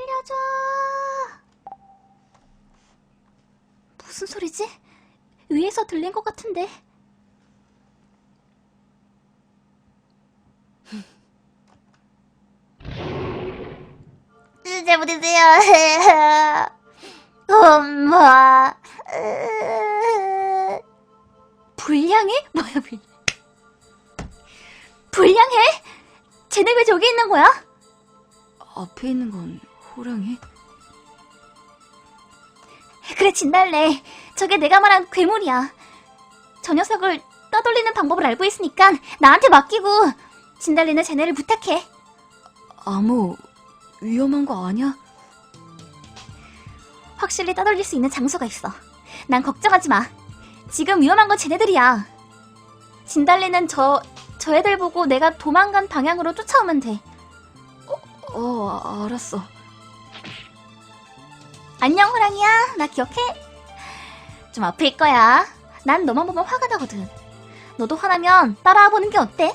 살려줘. 무슨 소리지? 위에서 들린 것 같은데. 잘못했어요. 엄마. 불량해? 뭐야, 불량. 불량해? 쟤네 왜 저기 있는 거야? 앞에 있는 건 호랑이? 그래, 진달래. 저게 내가 말한 괴물이야. 저 녀석을 떠돌리는 방법을 알고 있으니까 나한테 맡기고 진달래는 쟤네를 부탁해. 아무 위험한 거 아니야? 확실히 떠돌릴 수 있는 장소가 있어. 난 걱정하지 마. 지금 위험한 건 쟤네들이야. 진달래는 저, 저 애들 보고 내가 도망간 방향으로 쫓아오면 돼. 어, 아- 알았어. 안녕, 호랑이야. 나 기억해? 좀 아플 거야. 난 너만 보면 화가 나거든. 너도 화나면 따라와 보는 게 어때?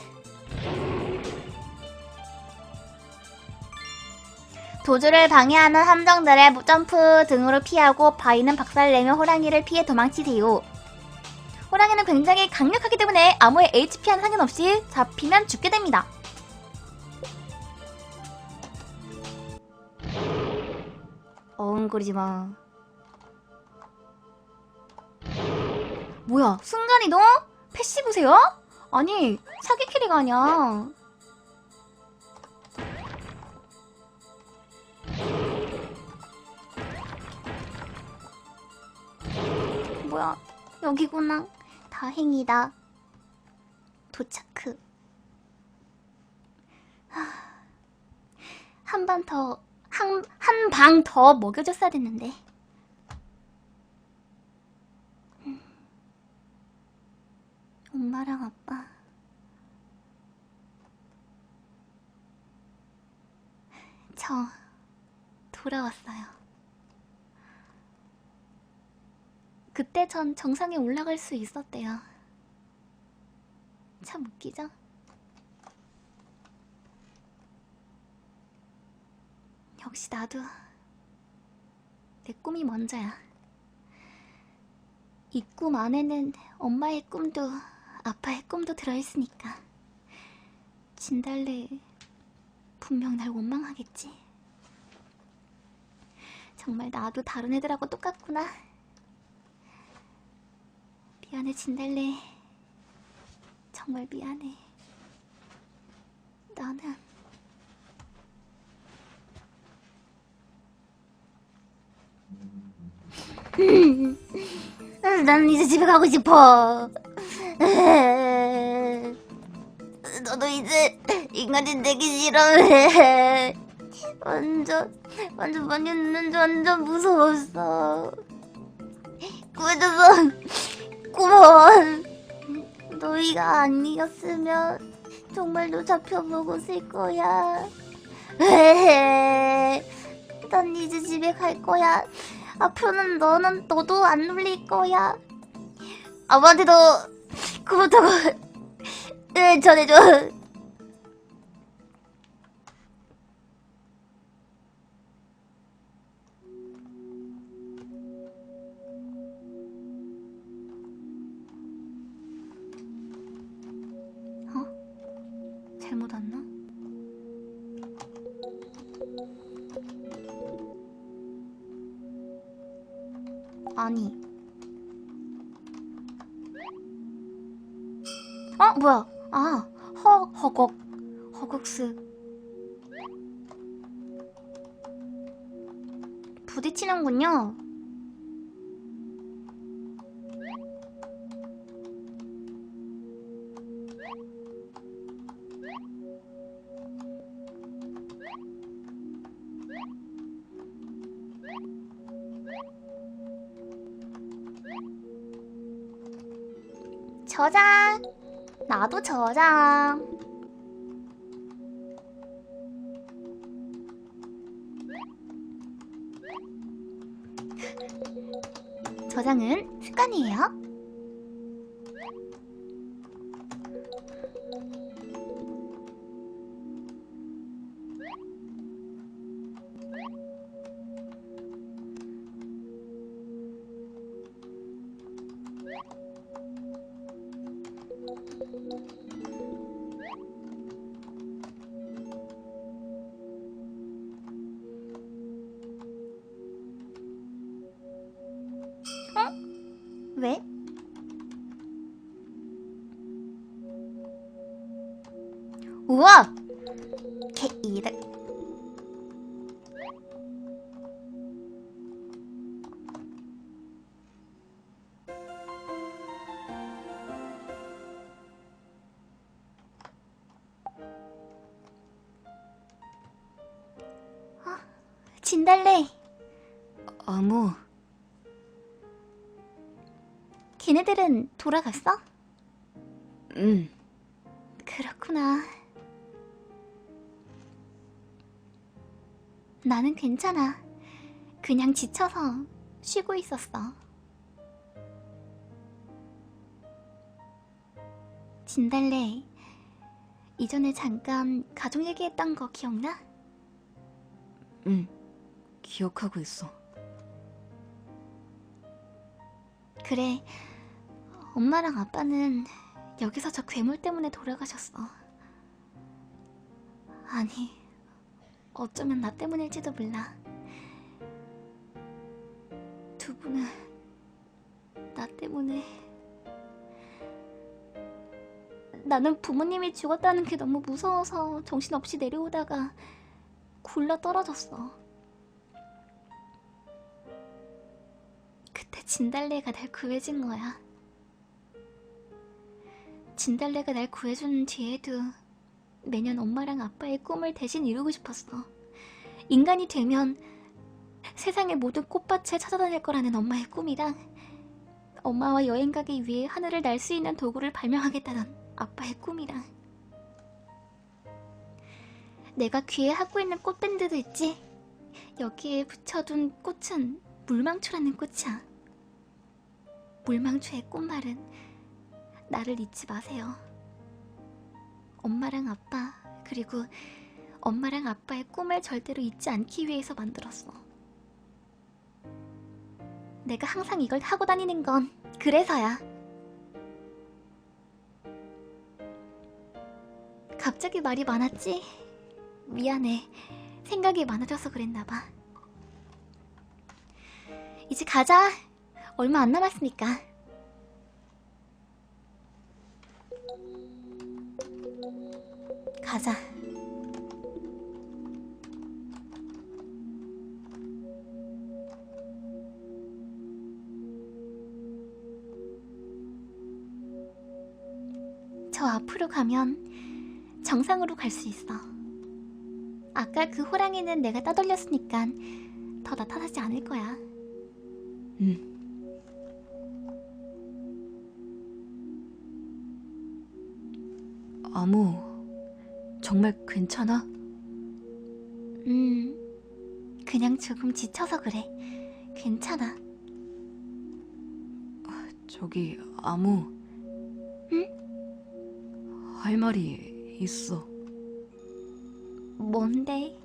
도주를 방해하는 함정들의 점프 등으로 피하고 바위는 박살내며 호랑이를 피해 도망치세요. 호랑이는 굉장히 강력하기 때문에 아무의 HP와는 상관없이 잡히면 죽게 됩니다. 어흥거리지 마. 뭐야, 순간이 동? 패시브세요? 아니, 사기 캐리가 아니야. 뭐야, 여기구나. 다행이다. 도착크. 한 번 더, 한, 한 방 더 먹여줬어야 됐는데. 음. 엄마랑 아빠. 저, 돌아왔어요. 그때 전 정상에 올라갈 수 있었대요. 참 웃기죠? 역시 나도 내 꿈이 먼저야. 이 꿈 안에는 엄마의 꿈도 아빠의 꿈도 들어있으니까. 진달래 분명 날 원망하겠지. 정말 나도 다른 애들하고 똑같구나. 미안해, 진달래. 정말 미안해. 나는 난 이제 집에 가고 싶어. 너도 이제 인간이 되기 싫어. 완전, 완전, 완전, 완전, 무서웠어. 구해줘서 고마워. 너희가 아니었으면 정말로 잡혀먹었을 거야. 난 이제 집에 갈 거야. 앞으로는 너는 너도 안 놀릴 거야. 아무한테도 응, 전해줘. 허걱. 허걱스. 부딪히는군요. 저장. 나도 저장. 저장은 습관이에요. 우와! 개 이득. 아, 진달래. 아무, 걔네들은 돌아갔어? 응. 그렇구나. 나는 괜찮아. 그냥 지쳐서 쉬고 있었어. 진달래, 이전에 잠깐 가족 얘기했던 거 기억나? 응. 기억하고 있어. 그래, 엄마랑 아빠는 여기서 저 괴물 때문에 돌아가셨어. 아니, 어쩌면 나 때문일지도 몰라. 두 분은 나 때문에. 나는 부모님이 죽었다는 게 너무 무서워서 정신없이 내려오다가 굴러 떨어졌어. 그때 진달래가 날 구해준 거야. 진달래가 날 구해준 뒤에도 매년 엄마랑 아빠의 꿈을 대신 이루고 싶었어. 인간이 되면 세상의 모든 꽃밭을 찾아다닐 거라는 엄마의 꿈이랑 엄마와 여행 가기 위해 하늘을 날 수 있는 도구를 발명하겠다는 아빠의 꿈이랑 내가 귀에 하고 있는 꽃밴드도 있지? 여기에 붙여둔 꽃은 물망초라는 꽃이야. 물망초의 꽃말은 나를 잊지 마세요. 엄마랑 아빠, 그리고 엄마랑 아빠의 꿈을 절대로 잊지 않기 위해서 만들었어. 내가 항상 이걸 하고 다니는 건 그래서야. 갑자기 말이 많았지? 미안해. 생각이 많아져서 그랬나봐. 이제 가자. 얼마 안 남았으니까. 가자. 저 앞으로 가면 정상으로 갈 수 있어. 아까 그 호랑이는 내가 따돌렸으니까 더 나타나지 않을 거야. 응. 아무, 정말 괜찮아? 음, 그냥 조금 지쳐서 그래. 괜찮아. 저기, 아무. 응? 할 말이 있어. 뭔데?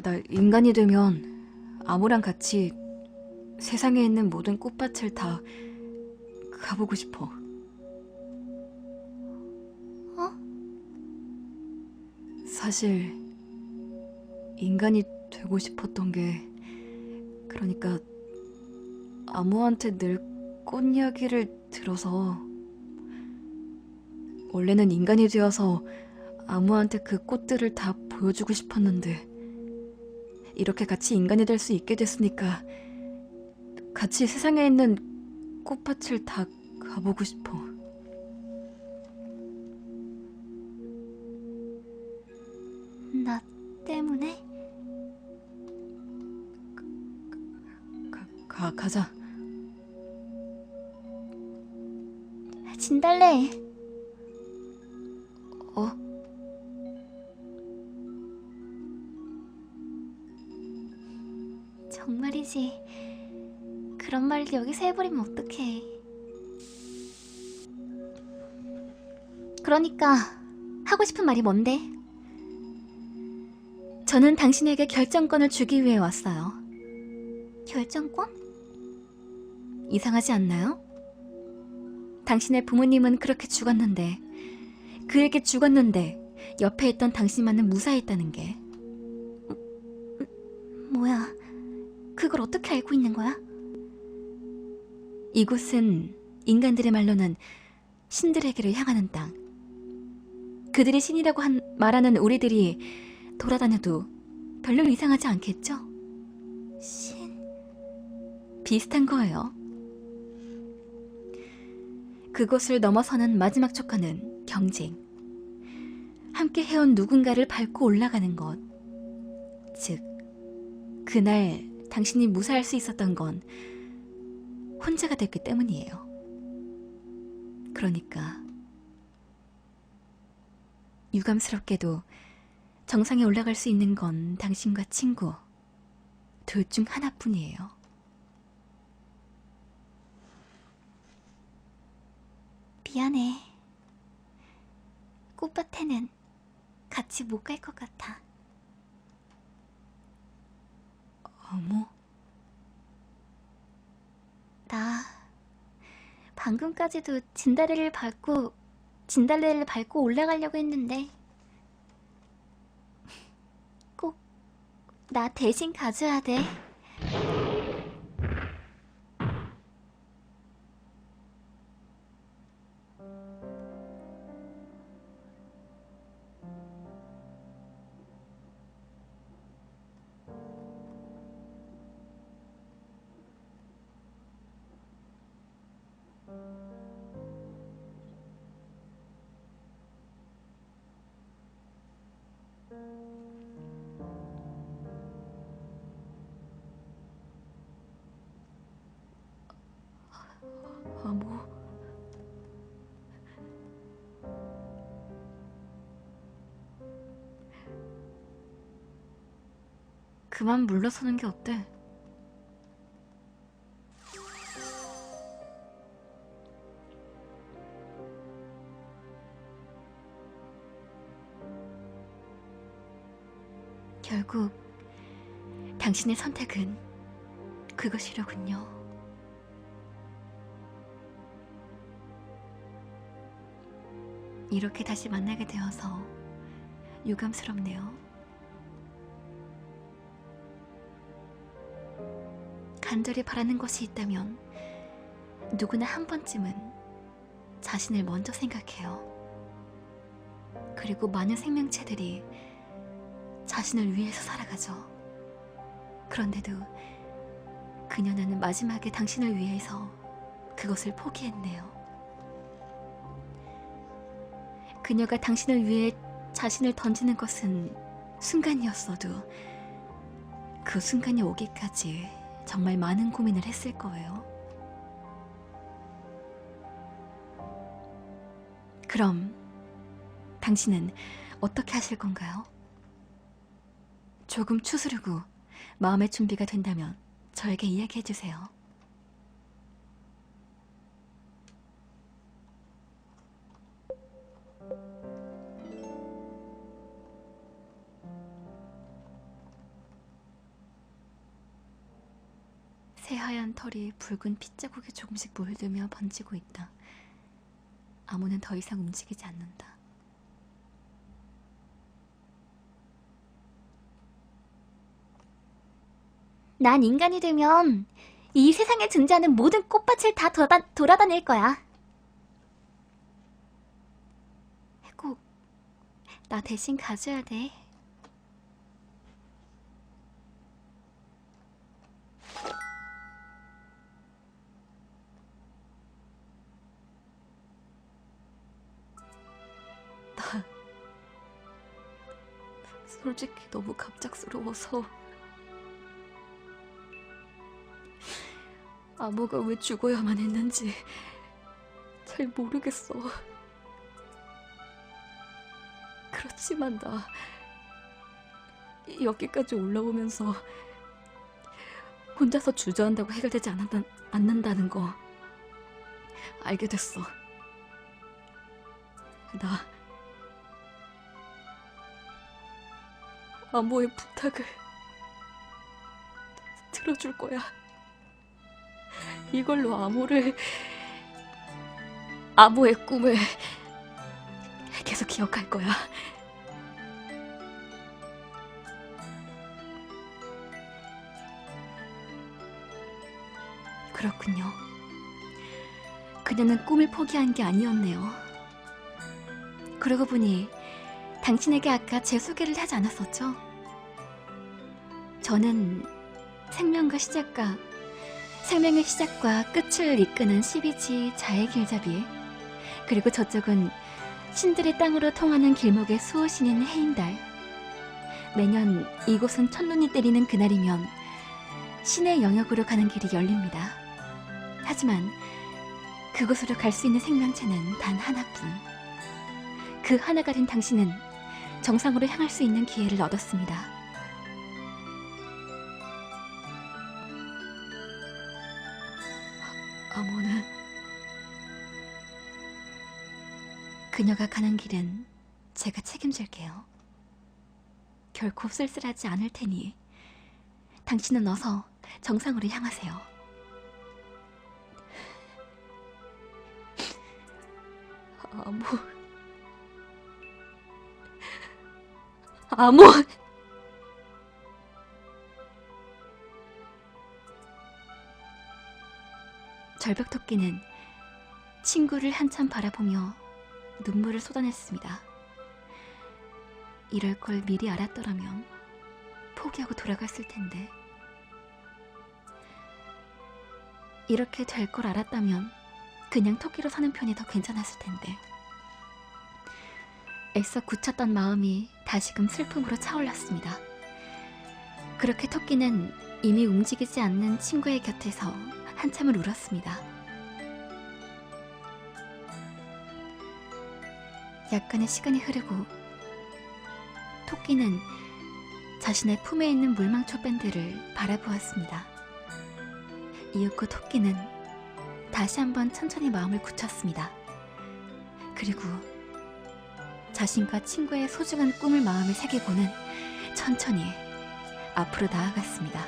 나 인간이 되면 아무랑 같이 세상에 있는 모든 꽃밭을 다 가보고 싶어. 어? 사실 인간이 되고 싶었던 게 그러니까 아무한테 늘 꽃 이야기를 들어서 원래는 인간이 되어서 아무한테 그 꽃들을 다 보여주고 싶었는데 이렇게 같이 인간이 될 수 있게 됐으니까 같이 세상에 있는 꽃밭을 다 가보고 싶어. 가, 가 가자. 진달래. 어? 정말이지. 그런 말을 여기서 해버리면 어떡해. 그러니까 하고 싶은 말이 뭔데? 저는 당신에게 결정권을 주기 위해 왔어요. 결정권? 이상하지 않나요? 당신의 부모님은 그렇게 죽었는데, 그에게 죽었는데, 옆에 있던 당신만은 무사했다는 게. 뭐야, 그걸 어떻게 알고 있는 거야? 이곳은 인간들의 말로는 신들에게를 향하는 땅. 그들이 신이라고 한, 말하는 우리들이 돌아다녀도 별로 이상하지 않겠죠? 신. 비슷한 거예요. 그곳을 넘어서는 마지막 촉과는 경쟁. 함께 해온 누군가를 밟고 올라가는 것. 즉, 그날 당신이 무사할 수 있었던 건 혼자가 됐기 때문이에요. 그러니까, 유감스럽게도 정상에 올라갈 수 있는 건 당신과 친구, 둘 중 하나뿐이에요. 미안해. 꽃밭에는 같이 못 갈 것 같아. 어머, 나 방금까지도 진달래를 밟고 진달래를 밟고 올라가려고 했는데 꼭 나 대신 가줘야 돼. 그만 물러서는 게 어때? 결국 당신의 선택은 그것이로군요. 이렇게 다시 만나게 되어서 유감스럽네요. 간절히 바라는 것이 있다면 누구나 한 번쯤은 자신을 먼저 생각해요. 그리고 많은 생명체들이 자신을 위해서 살아가죠. 그런데도 그녀는 마지막에 당신을 위해서 그것을 포기했네요. 그녀가 당신을 위해 자신을 던지는 것은 순간이었어도 그 순간이 오기까지 정말 많은 고민을 했을 거예요. 그럼 당신은 어떻게 하실 건가요? 조금 추스르고 마음의 준비가 된다면 저에게 이야기해 주세요. 새하얀 털이 붉은 핏자국에 조금씩 물들며 번지고 있다. 아무는 더 이상 움직이지 않는다. 난 인간이 되면 이 세상에 존재하는 모든 꽃밭을 다 돌아, 돌아다닐 거야. 꼭 나 대신 가줘야 돼. 솔직히 너무 갑작스러워서 아무가 왜 죽어야만 했는지 잘 모르겠어. 그렇지만 나 여기까지 올라오면서 혼자서 주저한다고 해결되지 않는다, 않는다는 거 알게 됐어. 나 암호의 부탁을 들어줄 거야. 이걸로 암호를 암호의 꿈을 계속 기억할 거야. 그렇군요. 그녀는 꿈을 포기한 게 아니었네요. 그러고 보니 당신에게 아까 제 소개를 하지 않았었죠? 저는 생명과 시작과 생명의 시작과 끝을 이끄는 12지 자의 길잡이 그리고 저쪽은 신들의 땅으로 통하는 길목의 수호신인 해인달 매년 이곳은 첫눈이 때리는 그날이면 신의 영역으로 가는 길이 열립니다. 하지만 그곳으로 갈 수 있는 생명체는 단 하나뿐. 그 하나가 된 당신은 정상으로 향할 수 있는 기회를 얻었습니다. 어머는 그녀가 가는 길은 제가 책임질게요. 결코 쓸쓸하지 않을 테니 당신은 어서 정상으로 향하세요. 아무 아무 절벽토끼는 친구를 한참 바라보며 눈물을 쏟아냈습니다. 이럴 걸 미리 알았더라면 포기하고 돌아갔을 텐데. 이렇게 될 걸 알았다면 그냥 토끼로 사는 편이 더 괜찮았을 텐데. 애써 굳혔던 마음이 다시금 슬픔으로 차올랐습니다. 그렇게 토끼는 이미 움직이지 않는 친구의 곁에서 한참을 울었습니다. 약간의 시간이 흐르고 토끼는 자신의 품에 있는 물망초 밴드를 바라보았습니다. 이윽고 토끼는 다시 한번 천천히 마음을 굳혔습니다. 그리고 자신과 친구의 소중한 꿈을 마음에 새기고는 천천히 앞으로 나아갔습니다.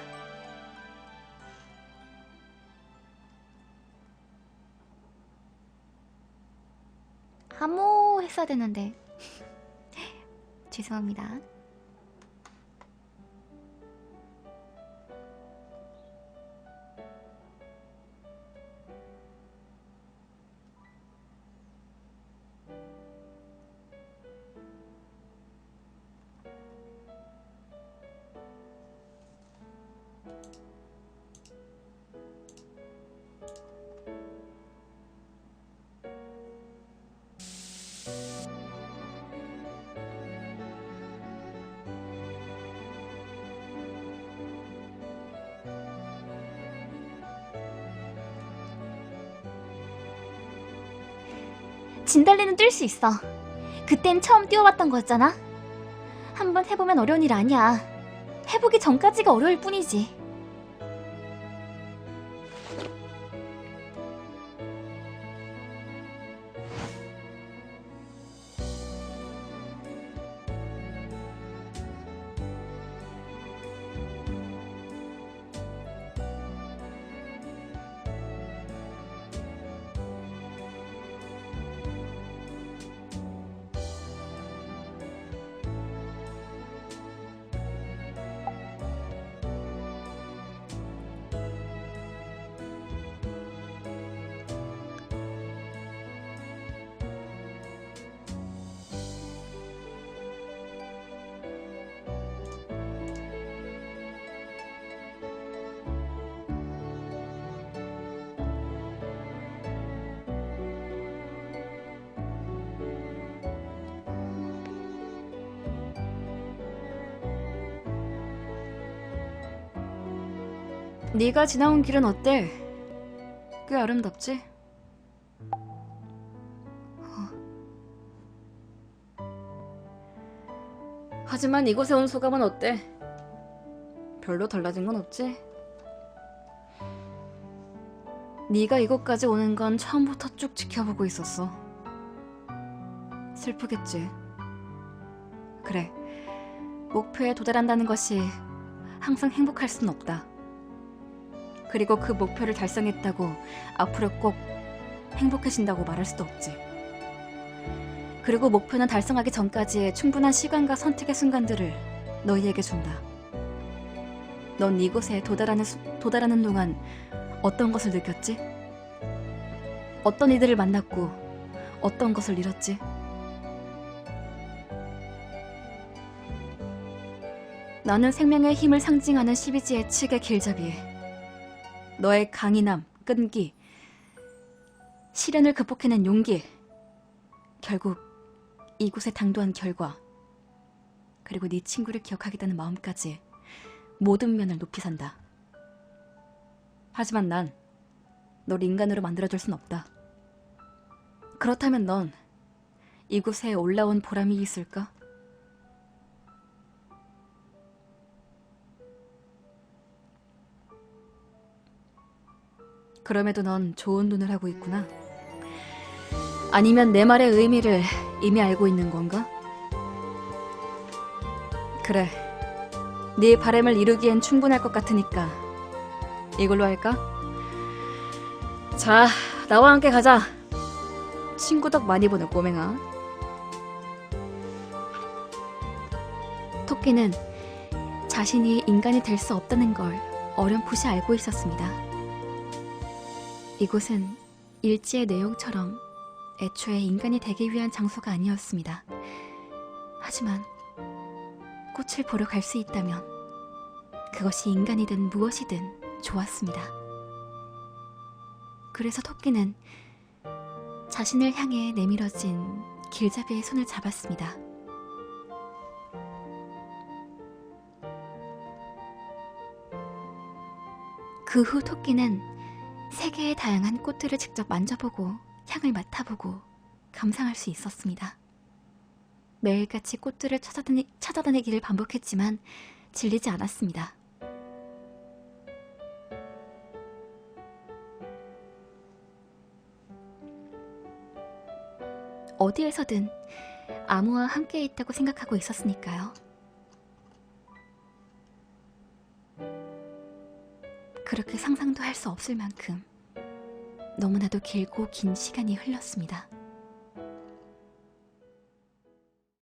하모 했어야 되는데. 죄송합니다. 진달래는 뛸 수 있어. 그땐 처음 뛰어봤던 거였잖아. 한번 해보면 어려운 일 아니야. 해보기 전까지가 어려울 뿐이지. 네가 지나온 길은 어때? 꽤 아름답지? 어. 하지만 이곳에 온 소감은 어때? 별로 달라진 건 없지? 네가 이곳까지 오는 건 처음부터 쭉 지켜보고 있었어. 슬프겠지. 그래. 목표에 도달한다는 것이 항상 행복할 순 없다. 그리고 그 목표를 달성했다고 앞으로 꼭 행복해진다고 말할 수도 없지. 그리고 목표는 달성하기 전까지의 충분한 시간과 선택의 순간들을 너희에게 준다. 넌 이곳에 도달하는, 수- 도달하는 동안 어떤 것을 느꼈지? 어떤 이들을 만났고 어떤 것을 잃었지? 나는 생명의 힘을 상징하는 12지의 칙의 길잡이. 너의 강인함, 끈기, 시련을 극복해낸 용기. 결국 이곳에 당도한 결과. 그리고 네 친구를 기억하겠다는 마음까지 모든 면을 높이 산다. 하지만 난 널 인간으로 만들어줄 순 없다. 그렇다면 넌 이곳에 올라온 보람이 있을까? 그럼에도 넌 좋은 눈을 하고 있구나. 아니면 내 말의 의미를 이미 알고 있는 건가? 그래. 네 바람을 이루기엔 충분할 것 같으니까 이걸로 할까? 자, 나와 함께 가자. 친구 덕 많이 보는 꼬맹아. 토끼는 자신이 인간이 될 수 없다는 걸 어렴풋이 알고 있었습니다. 이곳은 일지의 내용처럼 애초에 인간이 되기 위한 장소가 아니었습니다. 하지만 꽃을 보러 갈 수 있다면 그것이 인간이든 무엇이든 좋았습니다. 그래서 토끼는 자신을 향해 내밀어진 길잡이의 손을 잡았습니다. 그 후 토끼는 세계의 다양한 꽃들을 직접 만져보고 향을 맡아보고 감상할 수 있었습니다. 매일같이 꽃들을 찾아다니, 찾아다니기를 반복했지만 질리지 않았습니다. 어디에서든 아무와 함께 있다고 생각하고 있었으니까요. 그렇게 상상도 할 수 없을 만큼 너무나도 길고 긴 시간이 흘렀습니다.